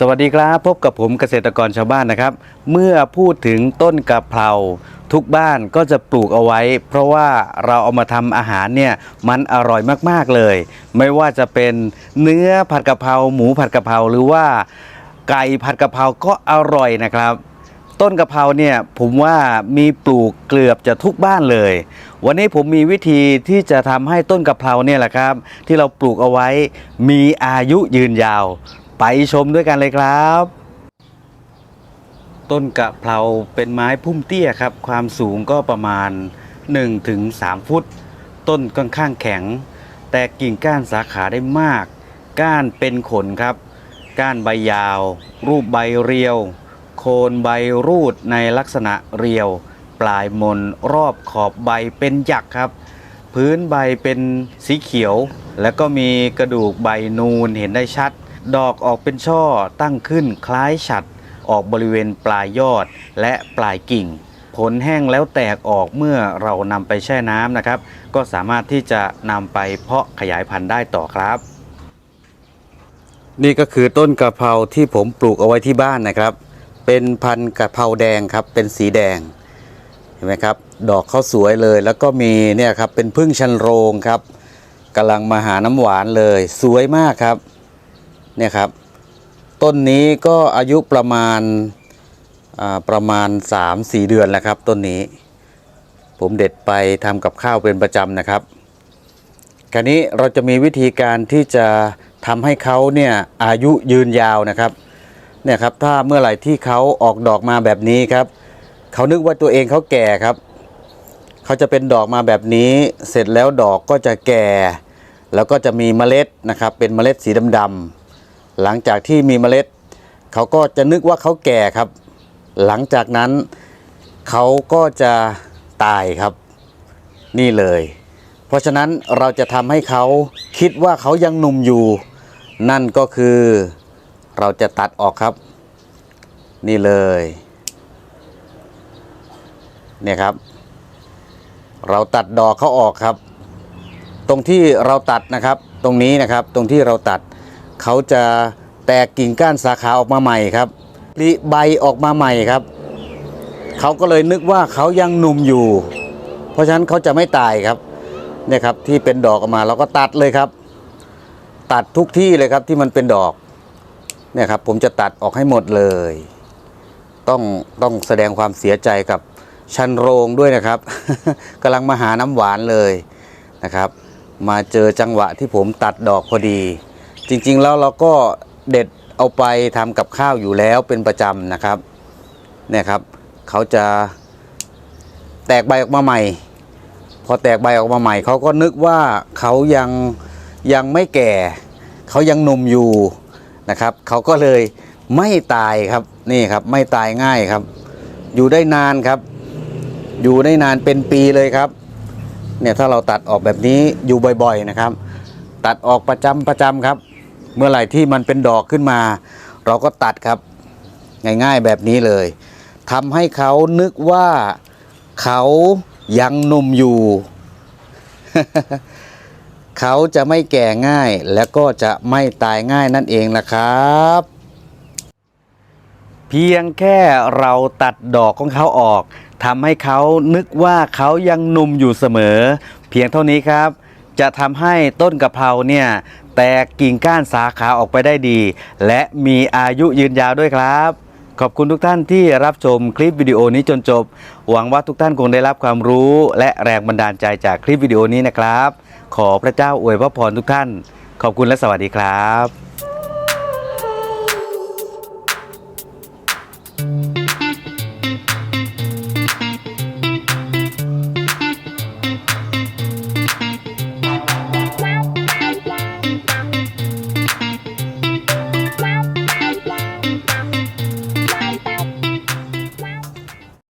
สวัสดีครับ พบกับผมเกษตรกรชาวบ้านนะครับ เมื่อพูดถึงต้นกะเพราทุกบ้านก็จะปลูกเอาไว้ เพราะว่าเราเอามาทำอาหารเนี่ยมันอร่อยมากๆเลย ไม่ว่าจะเป็นเนื้อผัดกะเพราหมูผัดกะเพราหรือว่าไก่ผัดกะเพราก็อร่อยนะครับ ต้นกะเพราเนี่ยผมว่ามีปลูกเกือบจะทุกบ้านเลย วันนี้ผมมีวิธีที่จะทำให้ต้นกะเพราเนี่ยแหละครับ ที่เราปลูกเอาไว้มีอายุยืนยาว ไปชมด้วยกันเลยครับ ต้นกะเพราเป็นไม้พุ่มเตี้ยครับ ความสูงก็ประมาณ 1-3 ฟุต ต้นค่อนข้างแข็ง แต่กิ่งก้านสาขาได้มาก ก้านเป็นขนครับ ก้านใบยาว รูปใบเรียว โคนใบรูดในลักษณะเรียว ปลายมนรอบขอบใบเป็นหยักครับ พื้นใบเป็นสีเขียว แล้วก็มีกระดูกใบนูนเห็นได้ชัด ดอกออกเป็นช่อตั้งขึ้นคล้ายฉัดออกบริเวณปลายยอดและปลายกิ่ง ผลแห้งแล้วแตกออกเมื่อเรานำไปแช่น้ำนะครับ ก็สามารถที่จะนำไปเพาะขยายพันธุ์ได้ต่อครับ นี่ก็คือต้นกะเพราที่ผมปลูกเอาไว้ที่บ้านนะครับ เป็นพันธุ์กะเพราแดงครับ เป็นสีแดงเห็นไหมครับ ดอกเขาสวยเลย แล้วก็มีเนี่ยครับเป็นพึ่งชันโรงครับกำลังมาหาน้ำหวานเลย สวยมากครับ เนี่ยครับ ต้นนี้ก็อายุประมาณประมาณ 3-4 เดือนแล้วครับต้นนี้ ผมเด็ดไปทำกับข้าวเป็นประจำนะครับคราวนี้เราจะมีวิธีการที่จะทำให้เขาเนี่ยอายุยืนยาวนะครับเนี่ยครับถ้าเมื่อไหร่ที่เขาออกดอกมาแบบนี้ครับเขานึกว่าตัวเองเขาแก่ครับเขาจะเป็นดอกมาแบบนี้ เสร็จแล้วดอกก็จะแก่ แล้วก็จะมีเมล็ดนะครับเป็นเมล็ดสีดำๆ หลังจากที่มีเมล็ด เขาก็จะนึกว่าเขาแก่ครับ หลังจากนั้นเขาก็จะตายครับ นี่เลย เพราะฉะนั้นเราจะทำให้เขาคิดว่าเขายังหนุ่มอยู่ นั่นก็คือเราจะตัดออกครับ นี่เลยเนี่ยครับ เราตัดดอกเขาออกครับ ตรงที่เราตัดนะครับ ตรงนี้นะครับ ตรงที่เราตัด เขาจะแตกกิ่งก้านสาขาออกมาใหม่ครับผลิใบออกมาใหม่ครับ เขาก็เลยนึกว่าเขายังหนุ่มอยู่ เพราะฉะนั้นเขาจะไม่ตายครับเนี่ยครับที่เป็นดอกออกมาเราก็ตัดเลยครับ ตัดทุกที่เลยครับที่มันเป็นดอกเนี่ยครับผมจะตัดออกให้หมดเลย ต้องต้องแสดงความเสียใจกับชันโรงด้วยนะครับกำลังมาหาน้ำหวานเลยนะครับ มาเจอจังหวะที่ผมตัดดอกพอดี จริงๆแล้วเราก็เด็ดเอาไปทำกับข้าวอยู่แล้วเป็นประจำนะครับเนี่ยครับเขาจะแตกใบออกมาใหม่ พอแตกใบออกมาใหม่เขาก็นึกว่าเขายังยังไม่แก่ เขายังหนุ่มอยู่นะครับเขาก็เลยไม่ตายครับนี่ครับไม่ตายง่ายครับ อยู่ได้นานครับ อยู่ได้นานเป็นปีเลยครับเนี่ยถ้าเราตัดออกแบบนี้อยู่บ่อยๆนะครับ ตัดออกประจำประจำครับ เมื่อไหร่ที่มันเป็นดอกขึ้นมา เราก็ตัดครับ ง่ายๆแบบนี้เลยทำให้เขานึกว่าเขายังหนุ่มอยู่ เขาจะไม่แก่ง่ายและก็จะไม่ตายง่ายนั่นเองนะครับ เพียงแค่เราตัดดอกของเขาออกทำให้เขานึกว่าเขายังหนุ่มอยู่เสมอ เพียงเท่านี้ครับ จะทำให้ต้นกะเพราเนี่ย แตกกิ่งก้านสาขาออกไปได้ดี และมีอายุยืนยาวด้วยครับ ขอบคุณทุกท่านที่รับชมคลิปวิดีโอนี้จนจบ หวังว่าทุกท่านคงได้รับความรู้ และแรงบันดาลใจจากคลิปวิดีโอนี้นะครับ ขอพระเจ้าอวยพระพรทุกท่าน ขอบคุณและสวัสดีครับ